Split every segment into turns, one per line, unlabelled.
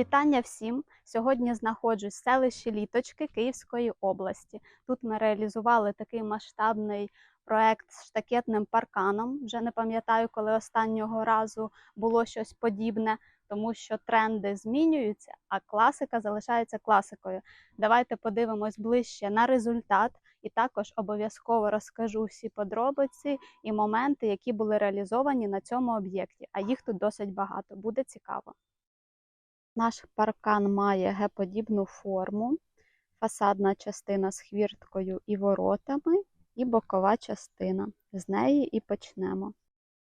Вітання всім! Сьогодні знаходжусь в селищі Літочки Київської області. Тут ми реалізували такий масштабний проект з штакетним парканом. Вже не пам'ятаю, коли останнього разу було щось подібне, тому що тренди змінюються, а класика залишається класикою. Давайте подивимось ближче на результат, і також обов'язково розкажу всі подробиці і моменти, які були реалізовані на цьому об'єкті. А їх тут досить багато. Буде цікаво. Наш паркан має Г-подібну форму, фасадна частина з хвірткою і воротами, і бокова частина. З неї і почнемо.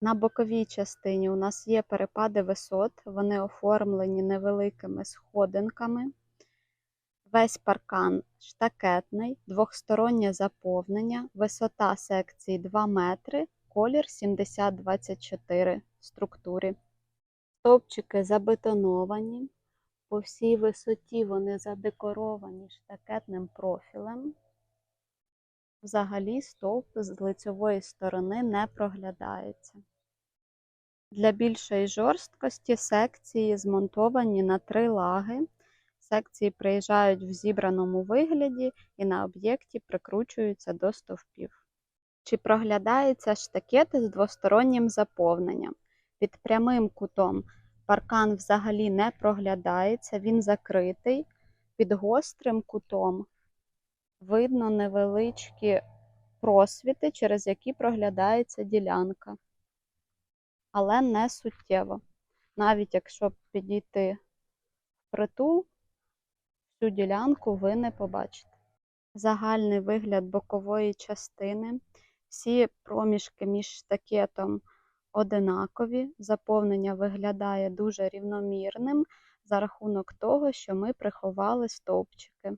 На боковій частині у нас є перепади висот, вони оформлені невеликими сходинками. Весь паркан штакетний, двохстороннє заповнення, висота секції 2 метри, колір 7024 в структурі. Стовпчики забетоновані, по всій висоті вони задекоровані штакетним профілем. Взагалі стовп з лицьової сторони не проглядається. Для більшої жорсткості секції змонтовані на три лаги. Секції приїжджають в зібраному вигляді і на об'єкті прикручуються до стовпів. Чи проглядається штакет з двостороннім заповненням? Під прямим кутом паркан взагалі не проглядається, він закритий. Під гострим кутом видно невеличкі просвіти, через які проглядається ділянка. Але не суттєво. Навіть якщо підійти впритул, всю ділянку ви не побачите. Загальний вигляд бокової частини. Всі проміжки між штакетом одинакові. Заповнення виглядає дуже рівномірним за рахунок того, що ми приховали стовпчики.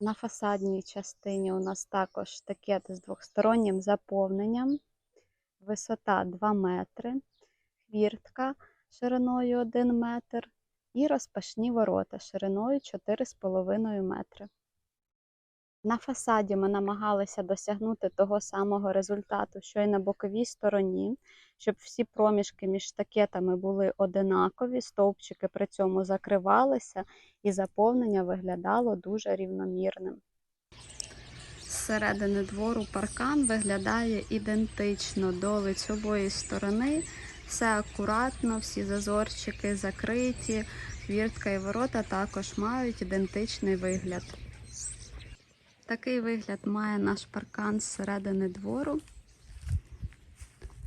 На фасадній частині у нас також штакет з двохстороннім заповненням, висота 2 метри, хвіртка шириною 1 метр і розпашні ворота шириною 4,5 метри. На фасаді ми намагалися досягнути того самого результату, що й на боковій стороні, щоб всі проміжки між штакетами були одинакові, стовпчики при цьому закривалися і заповнення виглядало дуже рівномірним. З середини двору паркан виглядає ідентично до лицьової сторони. Все акуратно, всі зазорчики закриті, хвіртка і ворота також мають ідентичний вигляд. Такий вигляд має наш паркан з середини двору.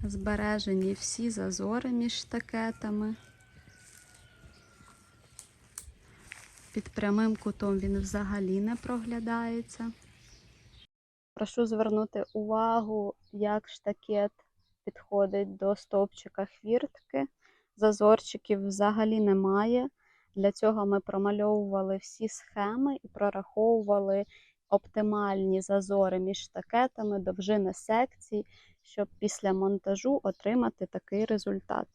Збережені всі зазори між штакетами. Під прямим кутом він взагалі не проглядається. Прошу звернути увагу, як штакет підходить до стовпчика хвіртки. Зазорчиків взагалі немає. Для цього ми промальовували всі схеми і прораховували оптимальні зазори між штакетами, довжини секцій, щоб після монтажу отримати такий результат.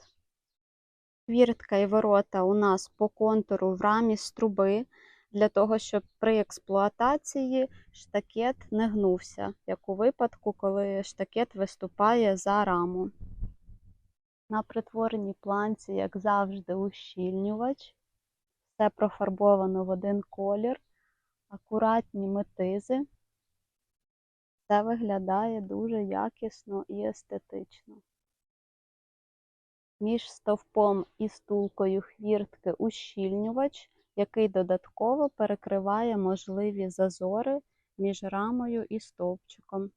Хвіртка і ворота у нас по контуру в рамі з труби, для того, щоб при експлуатації штакет не гнувся, як у випадку, коли штакет виступає за раму. На притвореній планці, як завжди, ущільнювач. Все профарбовано в один колір акуратні метизи. Це виглядає дуже якісно і естетично. Між стовпом і стулкою хвіртки ущільнювач, який додатково перекриває можливі зазори між рамою і стовпчиком.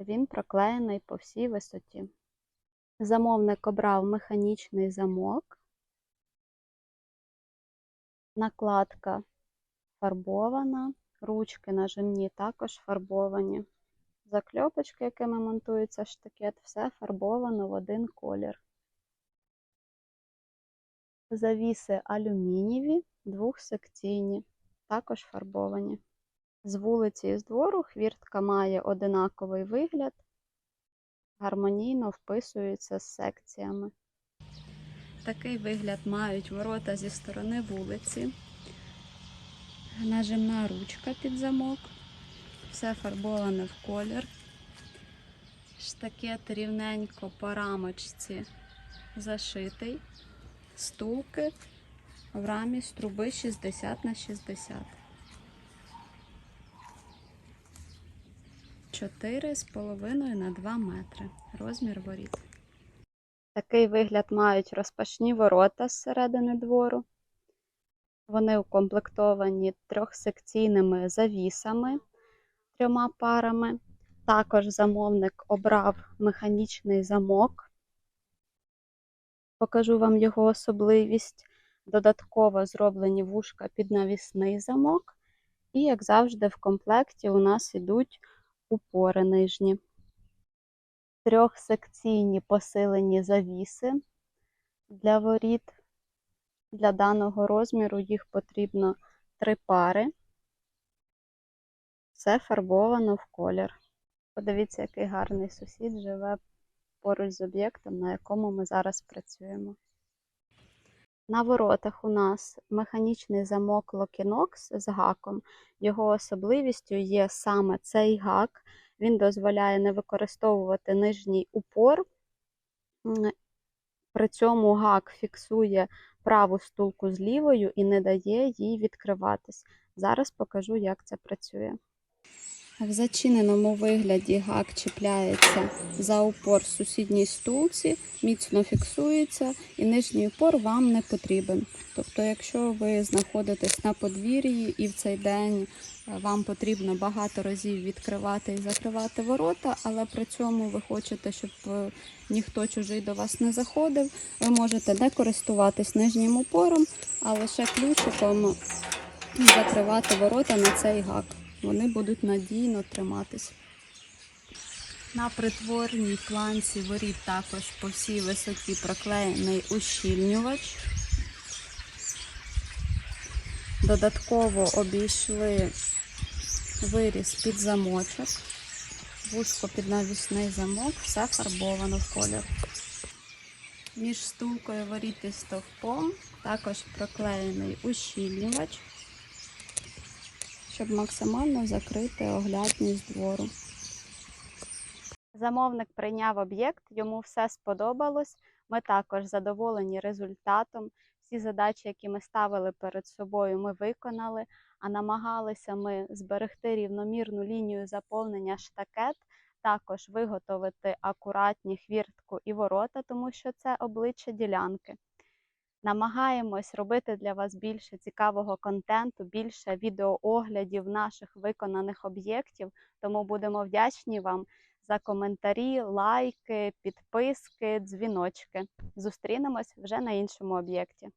Він проклеєний по всій висоті. Замовник обрав механічний замок, накладка фарбована, ручки нажимні також фарбовані. Закльопочки, якими монтується штакет, все фарбовано в один колір. Завіси алюмінієві, двохсекційні, також фарбовані. З вулиці і з двору хвіртка має одинаковий вигляд, гармонійно вписується з секціями. Такий вигляд мають ворота зі сторони вулиці нажимна ручка під замок, все фарбоване в колір. Штакет рівненько по рамочці зашитий, стулки в рамі з труби 60 на 60. 4,5 на 2 метри. Розмір воріт. Такий вигляд мають розпашні ворота з середини двору. Вони укомплектовані трьохсекційними завісами трьома парами. Також замовник обрав механічний замок. Покажу вам його особливість. Додатково зроблені вушка під навісний замок. І, як завжди, в комплекті у нас ідуть упори нижні. Трьохсекційні посилені завіси для воріт. Для даного розміру їх потрібно три пари. Все фарбовано в колір. Подивіться, який гарний сусід живе поруч з об'єктом, на якому ми зараз працюємо. На воротах у нас механічний замок Locinox з гаком. Його особливістю є саме цей гак. Він дозволяє не використовувати нижній упор. При цьому гак фіксує праву стулку з лівою і не дає їй відкриватись. Зараз покажу, як це працює. В зачиненому вигляді гак чіпляється за упор сусідній стулці, міцно фіксується, і нижній упор вам не потрібен. Тобто, якщо ви знаходитесь на подвір'ї і в цей день вам потрібно багато разів відкривати і закривати ворота, але при цьому ви хочете, щоб ніхто чужий до вас не заходив, ви можете не користуватись нижнім упором, а лише ключиком закривати ворота на цей гак вони будуть надійно триматись. На притворній планці воріт також по всій висоті проклеєний ущільнювач. Додатково обійшли виріз під замочок, вузько під навісний замок, все фарбовано в колір. Між стулкою воріт і стовпом також проклеєний ущільнювач щоб максимально закрити оглядність двору. Замовник прийняв об'єкт, йому все сподобалось. Ми також задоволені результатом. Всі задачі, які ми ставили перед собою, ми виконали, а намагалися ми зберегти рівномірну лінію заповнення штакет, також виготовити акуратні хвіртку і ворота, тому що це обличчя ділянки. Намагаємось робити для вас більше цікавого контенту, більше відеооглядів наших виконаних об'єктів. Тому будемо вдячні вам за коментарі, лайки, підписки, дзвіночки. Зустрінемось вже на іншому об'єкті.